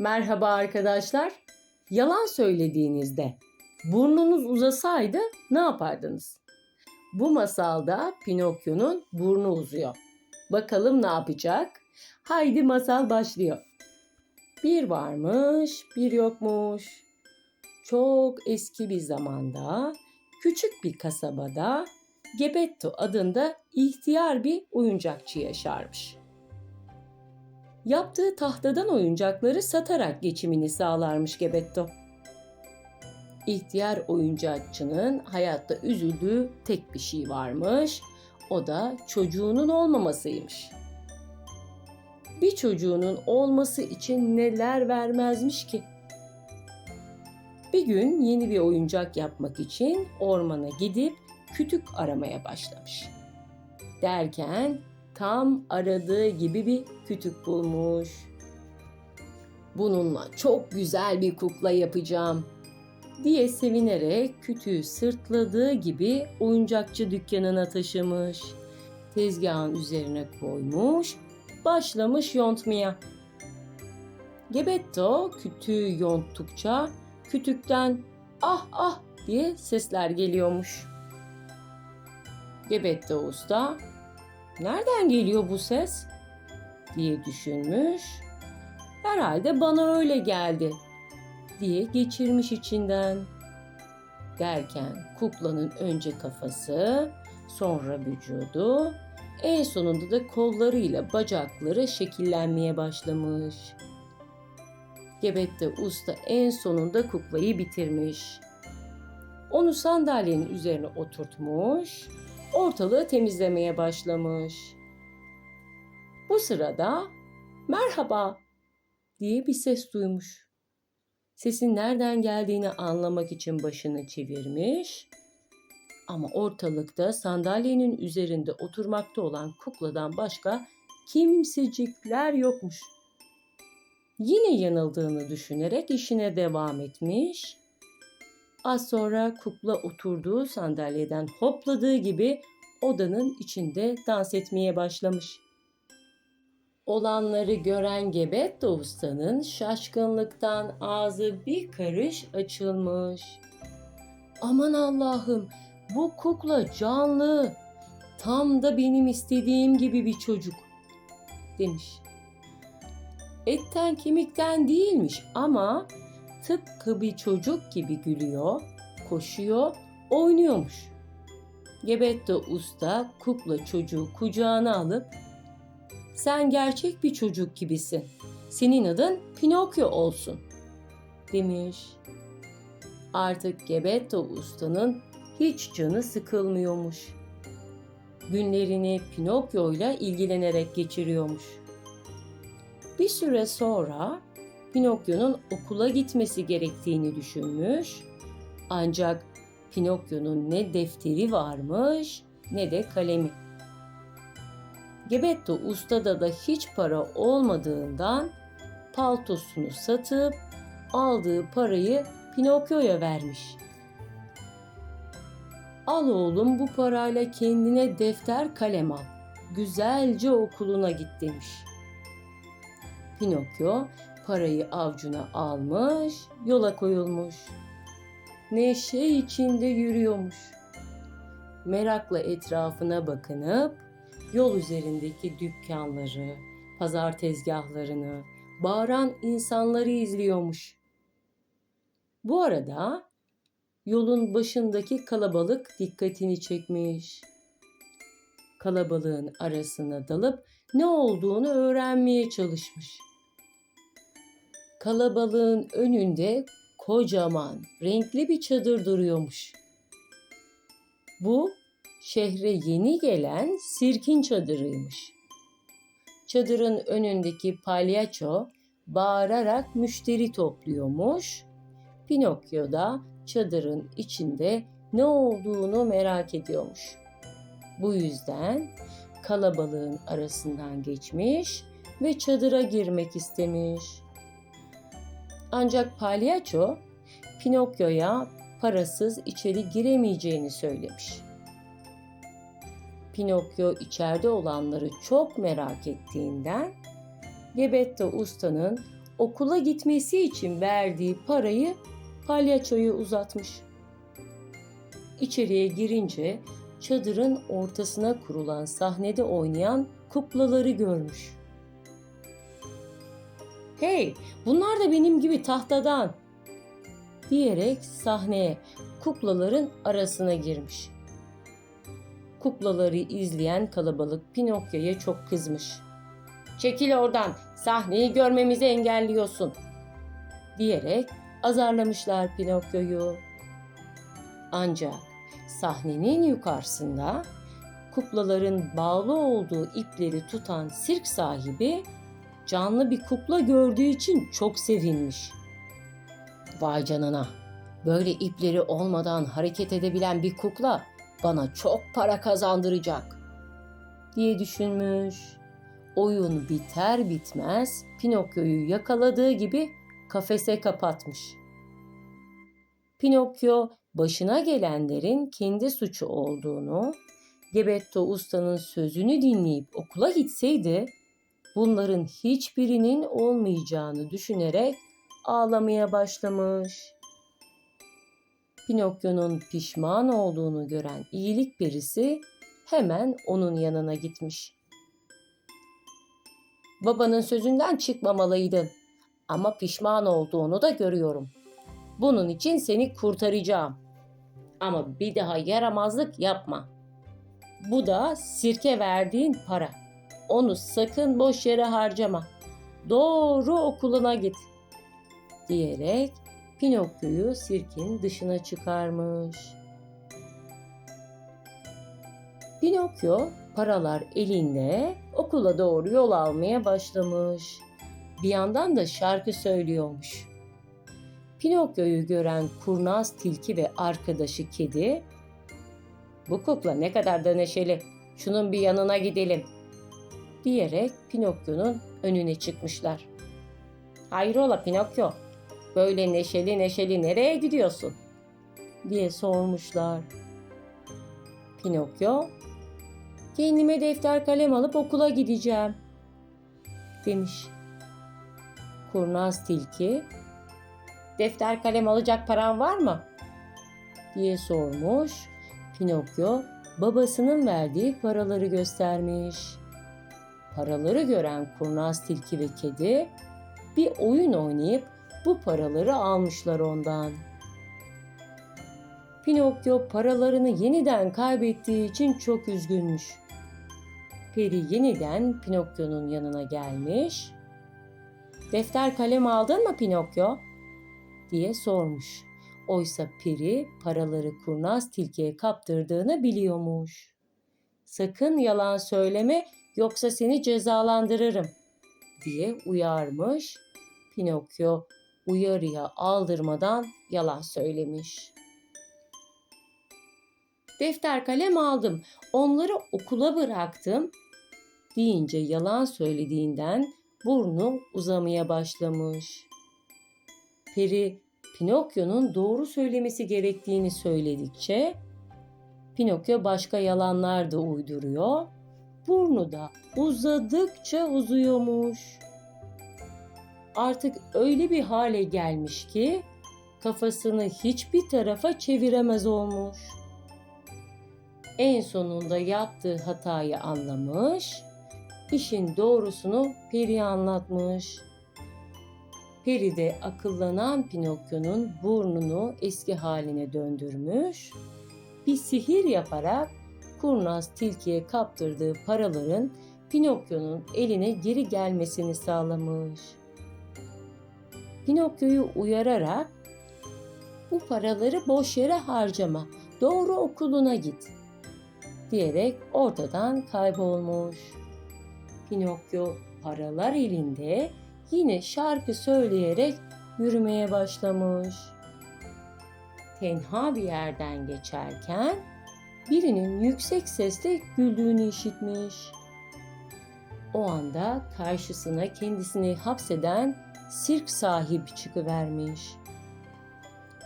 Merhaba arkadaşlar. Yalan söylediğinizde burnunuz uzasaydı ne yapardınız? Bu masalda Pinokyo'nun burnu uzuyor. Bakalım ne yapacak? Haydi masal başlıyor. Bir varmış, bir yokmuş. Çok eski bir zamanda küçük bir kasabada Gebetto adında ihtiyar bir oyuncakçı yaşarmış. Yaptığı tahtadan oyuncakları satarak geçimini sağlarmış Gebetto. İhtiyar oyuncakçının hayatta üzüldüğü tek bir şey varmış. O da çocuğunun olmamasıymış. Bir çocuğunun olması için neler vermezmiş ki? Bir gün yeni bir oyuncak yapmak için ormana gidip kütük aramaya başlamış. Derken tam aradığı gibi bir kütük bulmuş. Bununla çok güzel bir kukla yapacağım diye sevinerek kütüğü sırtladığı gibi oyuncakçı dükkanına taşımış. Tezgahın üzerine koymuş, başlamış yontmaya. Gebetto kütüğü yonttukça kütükten ah ah diye sesler geliyormuş. Gebetto usta nereden geliyor bu ses diye düşünmüş. Herhalde bana öyle geldi diye geçirmiş içinden. Derken kuklanın önce kafası, sonra vücudu, en sonunda da kollarıyla bacakları şekillenmeye başlamış. Gebette usta en sonunda kuklayı bitirmiş. Onu sandalyenin üzerine oturtmuş, ortalığı temizlemeye başlamış. Bu sırada merhaba diye bir ses duymuş. Sesin nereden geldiğini anlamak için başını çevirmiş. Ama ortalıkta sandalyenin üzerinde oturmakta olan kukladan başka kimsecikler yokmuş. Yine yanıldığını düşünerek işine devam etmiş. Az sonra kukla oturduğu sandalyeden hopladığı gibi odanın içinde dans etmeye başlamış. Olanları gören Gebetto ustanın şaşkınlıktan ağzı bir karış açılmış. Aman Allah'ım bu kukla canlı. Tam da benim istediğim gibi bir çocuk demiş. Etten kemikten değilmiş ama tıpkı bir çocuk gibi gülüyor, koşuyor, oynuyormuş. Gebetto usta kukla çocuğu kucağına alıp sen gerçek bir çocuk gibisin. Senin adın Pinokyo olsun." demiş. Artık Gebetto ustanın hiç canı sıkılmıyormuş. Günlerini Pinokyo ile ilgilenerek geçiriyormuş. Bir süre sonra Pinokyo'nun okula gitmesi gerektiğini düşünmüş. Ancak Pinokyo'nun ne defteri varmış ne de kalemi. Gebetto ustada da hiç para olmadığından paltosunu satıp aldığı parayı Pinokyo'ya vermiş. Al oğlum bu parayla kendine defter kalem al. Güzelce okuluna git demiş. Pinokyo parayı avcuna almış, yola koyulmuş. Neşe içinde yürüyormuş. Merakla etrafına bakınıp yol üzerindeki dükkanları, pazar tezgahlarını, bağıran insanları izliyormuş. Bu arada yolun başındaki kalabalık dikkatini çekmiş. Kalabalığın arasına dalıp ne olduğunu öğrenmeye çalışmış. Kalabalığın önünde kocaman, renkli bir çadır duruyormuş. Bu şehre yeni gelen sirkin çadırıymış. Çadırın önündeki palyaço bağırarak müşteri topluyormuş. Pinokyo da çadırın içinde ne olduğunu merak ediyormuş. Bu yüzden kalabalığın arasından geçmiş ve çadıra girmek istemiş. Ancak palyaço Pinokyo'ya parasız içeri giremeyeceğini söylemiş. Pinokyo içeride olanları çok merak ettiğinden Gebetto ustanın okula gitmesi için verdiği parayı palyaçoya uzatmış. İçeriye girince çadırın ortasına kurulan sahnede oynayan kuklaları görmüş. Hey, bunlar da benim gibi tahtadan diyerek sahneye kuklaların arasına girmiş. Kuklaları izleyen kalabalık Pinokyo'ya çok kızmış. Çekil oradan, sahneyi görmemizi engelliyorsun diyerek azarlamışlar Pinokyo'yu. Ancak sahnenin yukarısında kuklaların bağlı olduğu ipleri tutan sirk sahibi canlı bir kukla gördüğü için çok sevinmiş. Vay canına, böyle ipleri olmadan hareket edebilen bir kukla bana çok para kazandıracak diye düşünmüş. Oyun biter bitmez Pinokyo'yu yakaladığı gibi kafese kapatmış. Pinokyo başına gelenlerin kendi suçu olduğunu, Gebetto ustanın sözünü dinleyip okula gitseydi bunların hiçbirinin olmayacağını düşünerek ağlamaya başlamış. Pinokyo'nun pişman olduğunu gören iyilik birisi hemen onun yanına gitmiş. Babanın sözünden çıkmamalıydın ama pişman olduğunu da görüyorum. Bunun için seni kurtaracağım. Ama bir daha yaramazlık yapma. Bu da sirke verdiğin para. Onu sakın boş yere harcama. Doğru okuluna git. Diyerek Pinokyo'yu sirkin dışına çıkarmış. Pinokyo paralar elinde okula doğru yol almaya başlamış. Bir yandan da şarkı söylüyormuş. Pinokyo'yu gören kurnaz tilki ve arkadaşı kedi, "Bu kukla ne kadar da neşeli. Şunun bir yanına gidelim." Diyerek Pinokyo'nun önüne çıkmışlar. "Hayrola Pinokyo? Böyle neşeli neşeli nereye gidiyorsun?" diye sormuşlar. Pinokyo, "Kendime defter kalem alıp okula gideceğim." demiş. Kurnaz tilki, defter kalem alacak paran var mı? diye sormuş. Pinokyo babasının verdiği paraları göstermiş. Paraları gören kurnaz tilki ve kedi bir oyun oynayıp bu paraları almışlar ondan. Pinokyo paralarını yeniden kaybettiği için çok üzgünmüş. Peri yeniden Pinokyo'nun yanına gelmiş. Defter kalem aldın mı Pinokyo? diye sormuş. Oysa peri paraları kurnaz tilkiye kaptırdığını biliyormuş. Sakın yalan söyleme yoksa seni cezalandırırım diye uyarmış. Pinokyo uyarıya aldırmadan yalan söylemiş. Defter kalem aldım. Onları okula bıraktım deyince yalan söylediğinden burnu uzamaya başlamış. Peri Pinokyo'nun doğru söylemesi gerektiğini söyledikçe Pinokyo başka yalanlar da uyduruyor. Burnu da uzadıkça uzuyormuş. Artık öyle bir hale gelmiş ki kafasını hiçbir tarafa çeviremez olmuş. En sonunda yaptığı hatayı anlamış, işin doğrusunu Peri'ye anlatmış. Peri de akıllanan Pinokyo'nun burnunu eski haline döndürmüş, bir sihir yaparak kurnaz tilkiye kaptırdığı paraların Pinokyo'nun eline geri gelmesini sağlamış. Pinokyo'yu uyararak bu paraları boş yere harcama, doğru okuluna git diyerek ortadan kaybolmuş. Pinokyo paralar elinde yine şarkı söyleyerek yürümeye başlamış. Tenha bir yerden geçerken birinin yüksek sesle güldüğünü işitmiş. O anda karşısına kendisini hapseden sirk sahibi çıkıvermiş.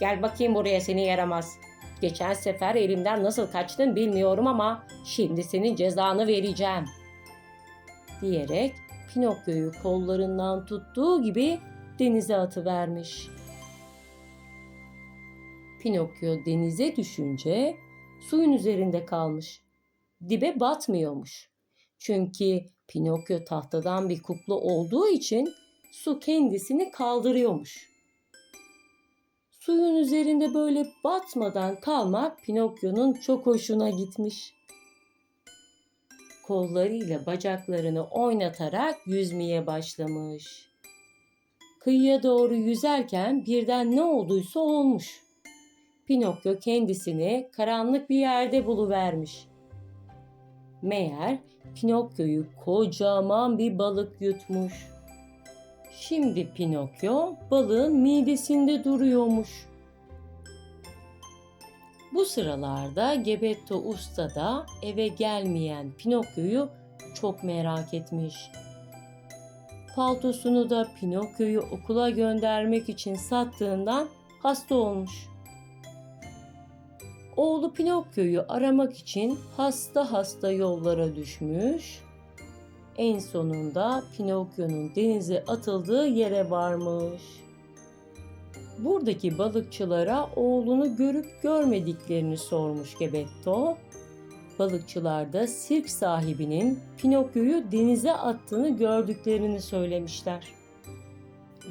Gel bakayım buraya seni yaramaz. Geçen sefer elimden nasıl kaçtın bilmiyorum ama şimdi senin cezanı vereceğim. Diyerek Pinokyo'yu kollarından tuttuğu gibi denize atıvermiş. Pinokyo denize düşünce suyun üzerinde kalmış. Dibe batmıyormuş. Çünkü Pinokyo tahtadan bir kukla olduğu için su kendisini kaldırıyormuş. Suyun üzerinde böyle batmadan kalmak Pinokyo'nun çok hoşuna gitmiş. Kollarıyla bacaklarını oynatarak yüzmeye başlamış. Kıyıya doğru yüzerken birden ne olduysa olmuş. Pinokyo kendisini karanlık bir yerde buluvermiş. Meğer Pinokyo'yu kocaman bir balık yutmuş. Şimdi Pinokyo balığın midesinde duruyormuş. Bu sıralarda Gebetto Usta da eve gelmeyen Pinokyo'yu çok merak etmiş. Paltosunu da Pinokyo'yu okula göndermek için sattığından hasta olmuş. Oğlu Pinokyo'yu aramak için hasta hasta yollara düşmüş. En sonunda Pinokyo'nun denize atıldığı yere varmış. Buradaki balıkçılara oğlunu görüp görmediklerini sormuş Gebetto. Balıkçılar da sirk sahibinin Pinokyo'yu denize attığını gördüklerini söylemişler.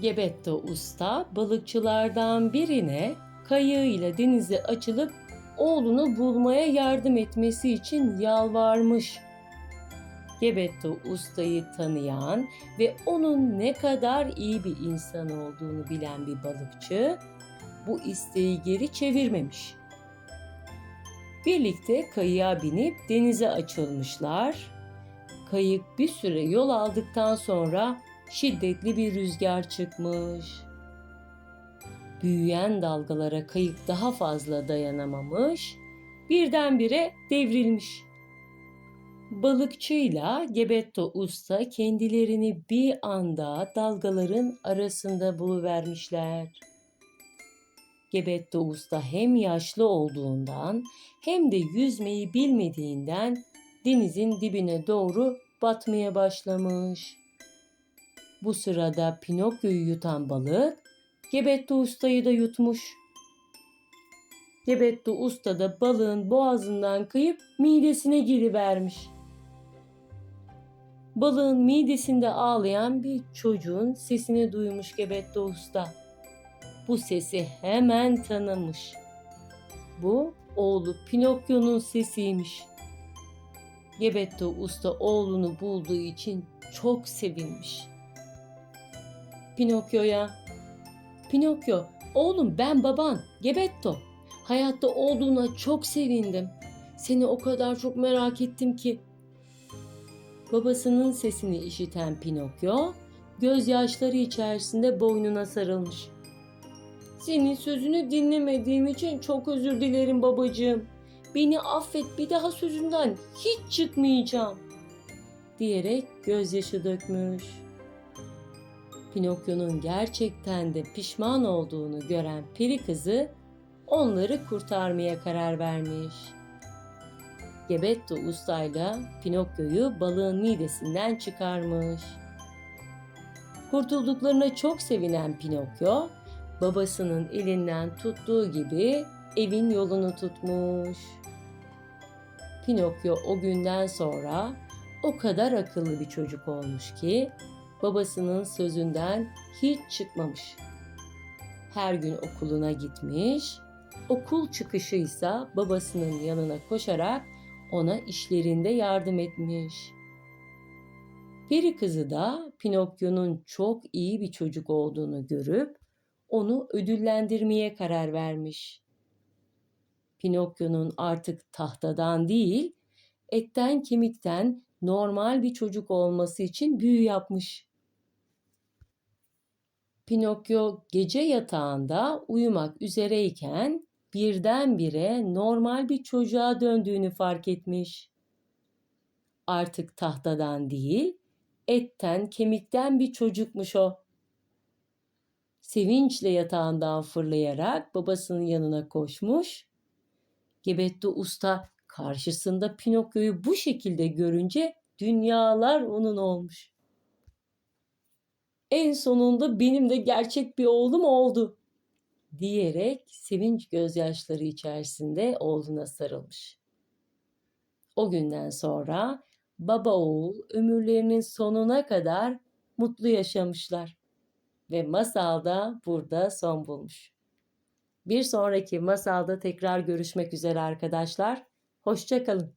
Gebetto usta balıkçılardan birine kayığıyla denize açılıp oğlunu bulmaya yardım etmesi için yalvarmış. Gebetto ustayı tanıyan ve onun ne kadar iyi bir insan olduğunu bilen bir balıkçı bu isteği geri çevirmemiş. Birlikte kayığa binip denize açılmışlar. Kayık bir süre yol aldıktan sonra şiddetli bir rüzgar çıkmış. Büyüyen dalgalara kayık daha fazla dayanamamış, birdenbire devrilmiş. Balıkçıyla Gebetto Usta kendilerini bir anda dalgaların arasında buluvermişler. Gebetto Usta hem yaşlı olduğundan hem de yüzmeyi bilmediğinden denizin dibine doğru batmaya başlamış. Bu sırada Pinokyo'yu yutan balık Gebetto Usta'yı da yutmuş. Gebetto Usta da balığın boğazından kıyıp midesine girivermiş. Balığın midesinde ağlayan bir çocuğun sesini duymuş Gebetto Usta. Bu sesi hemen tanımış. Bu oğlu Pinokyo'nun sesiymiş. Gebetto Usta oğlunu bulduğu için çok sevinmiş. Pinokyo'ya, Pinokyo, oğlum ben baban, Gebetto. Hayatta olduğuna çok sevindim. Seni o kadar çok merak ettim ki Babasının sesini işiten Pinokyo, gözyaşları içerisinde boynuna sarılmış. Senin sözünü dinlemediğim için çok özür dilerim babacığım. Beni affet bir daha sözünden hiç çıkmayacağım. Diyerek gözyaşı dökmüş. Pinokyo'nun gerçekten de pişman olduğunu gören peri kızı onları kurtarmaya karar vermiş. Gebetto ustayla Pinokyo'yu balığın midesinden çıkarmış. Kurtulduklarına çok sevinen Pinokyo, babasının elinden tuttuğu gibi evin yolunu tutmuş. Pinokyo o günden sonra o kadar akıllı bir çocuk olmuş ki babasının sözünden hiç çıkmamış. Her gün okuluna gitmiş, okul çıkışıysa babasının yanına koşarak ona işlerinde yardım etmiş. Peri kızı da Pinokyo'nun çok iyi bir çocuk olduğunu görüp onu ödüllendirmeye karar vermiş. Pinokyo'nun artık tahtadan değil, etten kemikten normal bir çocuk olması için büyü yapmış. Pinokyo gece yatağında uyumak üzereyken birdenbire normal bir çocuğa döndüğünü fark etmiş. Artık tahtadan değil, etten, kemikten bir çocukmuş o. Sevinçle yatağından fırlayarak babasının yanına koşmuş. Gebetto usta karşısında Pinokyo'yu bu şekilde görünce dünyalar onun olmuş. En sonunda benim de gerçek bir oğlum oldu." diyerek sevinç gözyaşları içerisinde oğluna sarılmış. O günden sonra baba oğul ömürlerinin sonuna kadar mutlu yaşamışlar ve masal da burada son bulmuş. Bir sonraki masalda tekrar görüşmek üzere arkadaşlar. Hoşça kalın.